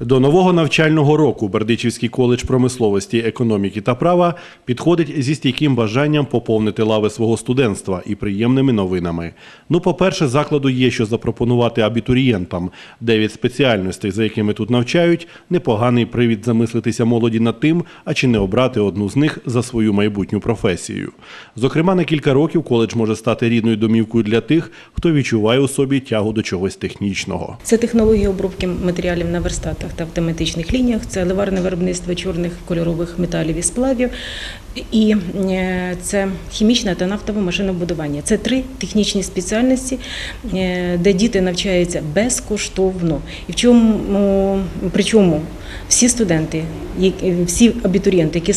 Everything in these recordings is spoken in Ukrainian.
До нового навчального року Бердичівський коледж промисловості, економіки та права підходить зі стійким бажанням поповнити лави свого студентства і приємними новинами. Ну, по-перше, закладу є що запропонувати абітурієнтам. Дев'ять спеціальностей, за якими тут навчають, непоганий привід замислитися молоді над тим, а чи не обрати одну з них за свою майбутню професію. Зокрема, на кілька років коледж може стати рідною домівкою для тих, хто відчуває у собі тягу до чогось технічного. Це технологія обробки матеріалів на верстатах та автоматичних лініях, це ливарне виробництво чорних кольорових металів і сплавів, і е, це хімічне та нафтове машинобудування. Це три технічні спеціальності, е, де діти навчаються безкоштовно. І в чому причому всі студенти, всі абітурієнти, які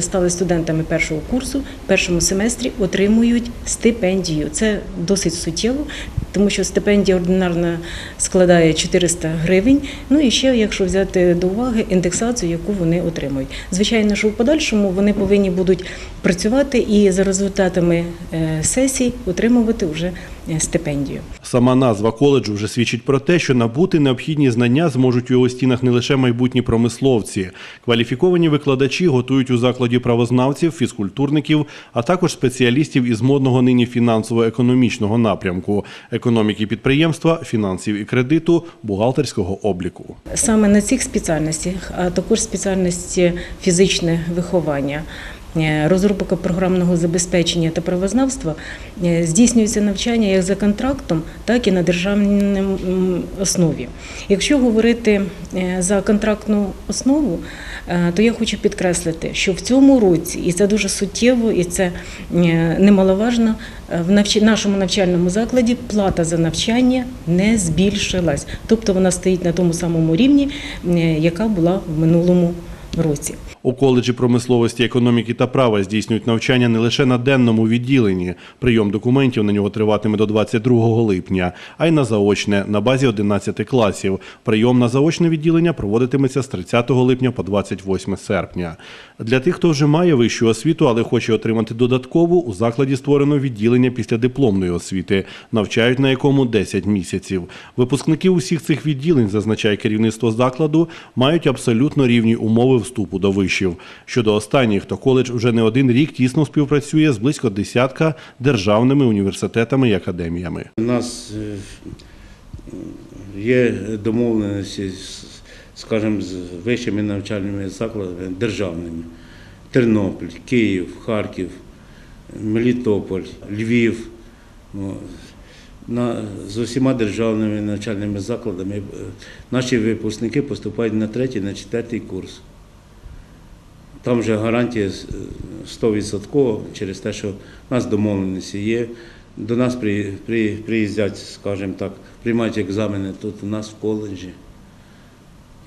стали студентами першого курсу, в першому семестрі отримують стипендію. Це досить суттєво, тому що стипендія ординарна складає 400 гривень. Ну і ще, якщо взяти до уваги індексацію, яку вони отримують. Звичайно, що в подальшому вони повинні будуть працювати і за результатами е, сесій отримувати вже стипендію. Сама назва коледжу вже свідчить про те, що набути необхідні знання зможуть у його стінах не лише майбутні промисловці. Кваліфіковані викладачі готують у закладі правознавців, фізкультурників, а також спеціалістів із модного нині фінансово-економічного напрямку економіки підприємства, фінансів і кредиту, бухгалтерського обліку. Саме на цих спеціальностях, а також спеціальності фізичне виховання. Е, Розробка програмного забезпечення та правознавства е, здійснюється навчання як за контрактом, так і на державній основі. Якщо говорити е, за контрактну основу, то я хочу підкреслити, що в цьому році, і це дуже суттєво, і це немаловажно, в нашому навчальному закладі плата за навчання не збільшилась. Тобто вона стоїть на тому самому рівні, яка була в минулому році. У коледжі промисловості, економіки та права здійснюють навчання не лише на денному відділенні. Прийом документів на нього триватиме до 22 липня, а й на заочне на базі 11 класів. Прийом на заочне відділення проводитиметься з 30 липня по 28 серпня. Для тих, хто вже має вищу освіту, але хоче отримати додаткову, у закладі створено відділення післядипломної освіти, навчають на якому 10 місяців. Випускники усіх цих відділень, зазначає керівництво закладу, мають абсолютно рівні умови вступу до вишів. Щодо останніх, то коледж вже не один рік тісно співпрацює з близько десятка державними університетами і академіями. У нас е, є домовленості, скажімо, з вищими навчальними закладами державними. Тернопіль, Київ, Харків, Мелітополь, Львів. На, з усіма державними навчальними закладами е, наші випускники поступають на третій, на четвертий курс. Там вже гарантія з- 100% через те, що в нас домовленості є. До нас при, при, приїздять, скажімо так, приймають екзамени тут у нас в коледжі.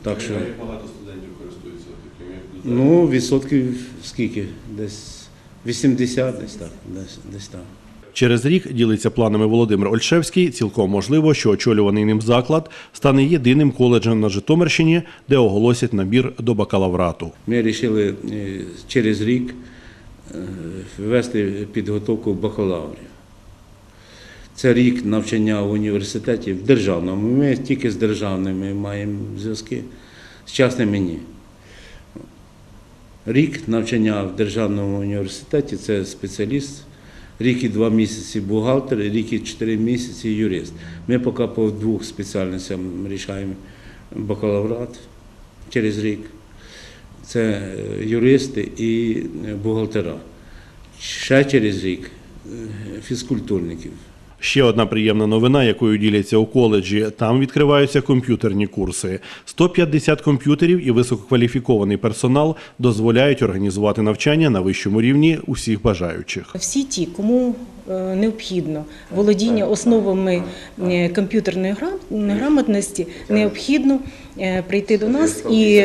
Так що, багато студентів користуються такими ну, відсотків скільки? Десь 80, десь так. Десь, десь так. Через рік ділиться планами Володимир Ольшевський. Цілком можливо, що очолюваний ним заклад стане єдиним коледжем на Житомирщині, де оголосять набір до бакалаврату. Ми вирішили е, через рік е, ввести підготовку бакалаврів. Це рік навчання в університеті в державному. Ми тільки з державними маємо зв'язки, з частними ні. Рік навчання в державному університеті це спеціаліст, рік і два місяці бухгалтер, рік і чотири місяці юрист. Ми поки по двох спеціальностям рішаємо бакалаврат через рік це е, юристи і е, бухгалтера. Ще через рік е, фізкультурників. Ще одна приємна новина, якою діляться у коледжі. Там відкриваються комп'ютерні курси. 150 комп'ютерів і висококваліфікований персонал дозволяють організувати навчання на вищому рівні усіх бажаючих. Всі ті, кому е, необхідно володіння основами е, комп'ютерної грамотності, необхідно прийти до нас і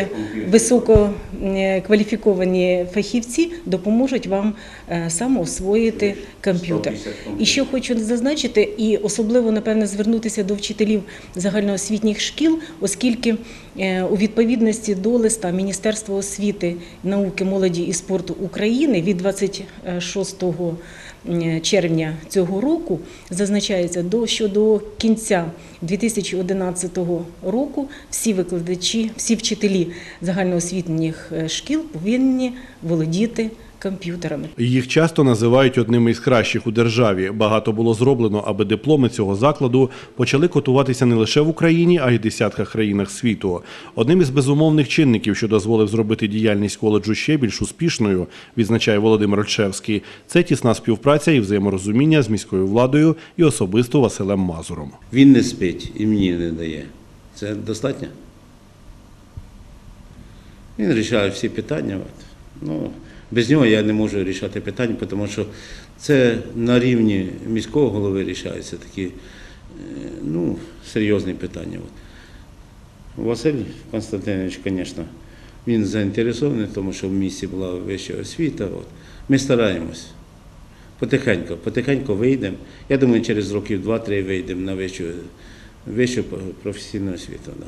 висококваліфіковані фахівці допоможуть вам е, саме освоїти комп'ютер. І що хочу зазначити, і особливо напевне звернутися до вчителів загальноосвітніх шкіл, оскільки е, у відповідності до листа Міністерства освіти, науки, молоді і спорту України від 26 е, червня цього року зазначається, що до кінця 2011 року всі викладачі, всі вчителі загальноосвітніх е, шкіл повинні володіти комп'ютерами. Їх часто називають одними із кращих у державі. Багато було зроблено, аби дипломи цього закладу почали котуватися не лише в Україні, а й в десятках країнах світу. Одним із безумовних чинників, що дозволив зробити діяльність коледжу ще більш успішною, відзначає Володимир Ольшевський, це тісна співпраця і взаєморозуміння з міською владою і особисто Василем Мазуром. Він не спить і мені не дає. Це достатньо? Він вирішує всі питання. Ну, без нього я не можу вирішати питання, тому що це на рівні міського голови рішаються такі е, ну, серйозні питання. Василь Константинович, звісно, він заінтересований тому, що в місті була вища освіта. От. Ми стараємось. Потихеньку, потихеньку вийдемо. Я думаю, через років 2-3 вийдемо на вищу, вищу професійну освіту. Да.